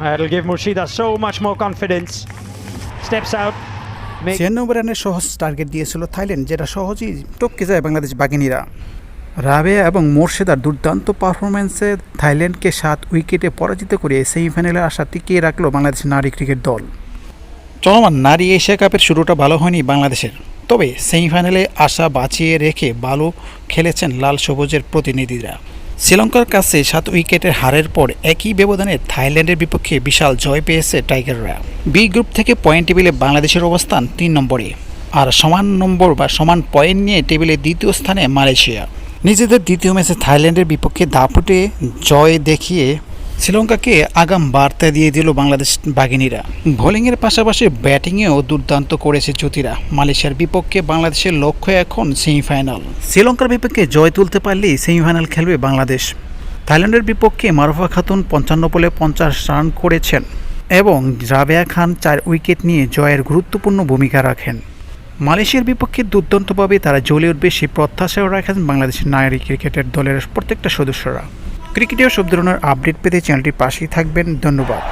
That'll give Murshida so much more confidence. Steps out. ছিয়ানব্বই রানের সহজ টার্গেট দিয়েছিল থাইল্যান্ড, যেটা সহজেই টপকে যায় বাংলাদেশ বাগিনীরা রাবেয়া এবং মোর্শেদার দুর্দান্ত পারফরমেন্সে থাইল্যান্ডকে সাত উইকেটে পরাজিত করে সেমিফাইনালে আসা টিকিয়ে রাখল বাংলাদেশ নারী ক্রিকেট দল চলমান নারী এশিয়া কাপের শুরুটা ভালো হয়নি বাংলাদেশের, তবে সেমিফাইনালে আশা বাঁচিয়ে রেখে ভালো খেলেছেন লাল সবুজের প্রতিনিধিরা শ্রীলঙ্কার কাছে সাত উইকেটের হারের পর একই ব্যবধানে থাইল্যান্ডের বিপক্ষে বিশাল জয় পেয়েছে টাইগাররা। বি গ্রুপ থেকে পয়েন্ট টেবিলে বাংলাদেশের অবস্থান তিন নম্বরে। আর সমান নম্বর বা সমান পয়েন্ট নিয়ে টেবিলে দ্বিতীয় স্থানে মালয়েশিয়া। নিজেদের দ্বিতীয় ম্যাচে থাইল্যান্ডের বিপক্ষে দাপুটে জয় দেখিয়ে শ্রীলঙ্কাকে আগাম বার্তা দিয়ে দিল বাংলাদেশ বাঘিনীরা। বোলিংয়ের পাশাপাশি ব্যাটিংয়েও দুর্দান্ত করেছে জ্যোতিরা। মালয়েশিয়ার বিপক্ষে বাংলাদেশের লক্ষ্য এখন সেমিফাইনাল। শ্রীলঙ্কার বিপক্ষে জয় তুলতে পারলেই সেমিফাইনাল খেলবে বাংলাদেশ। থাইল্যান্ডের বিপক্ষে মারুফা খাতুন পঞ্চান্ন বলে পঞ্চাশ রান করেছেন এবং রাবেয়া খান চার উইকেট নিয়ে জয়ের গুরুত্বপূর্ণ ভূমিকা রাখেন। মালয়েশিয়ার বিপক্ষে দুর্দান্তভাবে তারা জ্বলে উঠবে সেই প্রত্যাশাও রাখেন বাংলাদেশের নারী ক্রিকেটের দলের প্রত্যেকটা সদস্যরা। ক্রিকেটের সব ধরনের আপডেট পেতে চ্যানেলটির পাশেই থাকবেন। ধন্যবাদ।